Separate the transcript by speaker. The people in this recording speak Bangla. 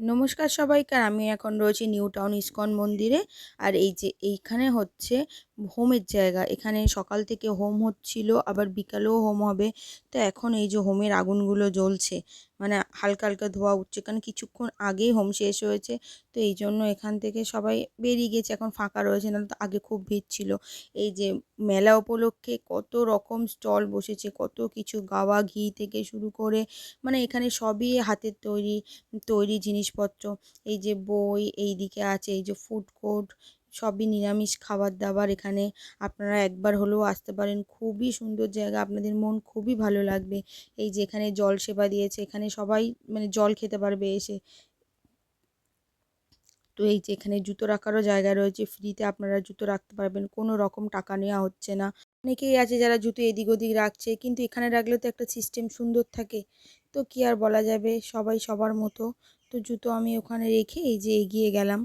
Speaker 1: নমস্কার সবাইকে আমি এখন রয়েছি নিউ টাউন ইস্কন মন্দিরে। আর এই যে এইখানে হচ্ছে হোমের জায়গা। এখানে সকাল থেকে হোম হচ্ছিল, আবার বিকালেও হোম হবে। তো এখন এই যে হোমের আগুনগুলো জ্বলছে মানে হালকা হালকা ধোয়া উঠছে। কারণ কিছুক্ষণ আগেই হোম শেষ হয়েছে। তো এই জন্য এখান থেকে সবাই বেরিয়ে গেছে। এখন ফাঁকা রয়েছে। নাহলে তো আগে খুব ভিড় ছিল। এই যে মেলা উপলক্ষে কত রকম স্টল বসেছে, কত কিছু গাওয়া, ঘি থেকে শুরু করে মানে এখানে সবই হাতের তৈরি তৈরি জিনিসপত্র। এই যে বই এই দিকে আছে, এই যে ফুড কোর্ট সবই নিরামিষ খাবার দাবার এখানে আপনারা একবার হলেও আসতে পারেন। খুবই সুন্দর জায়গা। আপনাদের মন খুবই ভালো লাগবে। এই যে এখানে জল সেবা দিয়েছে। এখানে সবাই মানে জল খেতে পারবে এসে। তো এই যে এখানে জুতো রাখারও জায়গা রয়েছে। ফ্রিতে আপনারা জুতো রাখতে পারবেন। কোনো রকম টাকা নেওয়া হচ্ছে না। অনেকেই আছে যারা জুতো এদিক ওদিক রাখছে। কিন্তু এখানে রাখলে তো একটা সিস্টেম সুন্দর থাকে। তো কি আর বলা যাবে? সবাই সবার মতো। তো জুতো আমি ওখানে রেখে এই যে এগিয়ে গেলাম।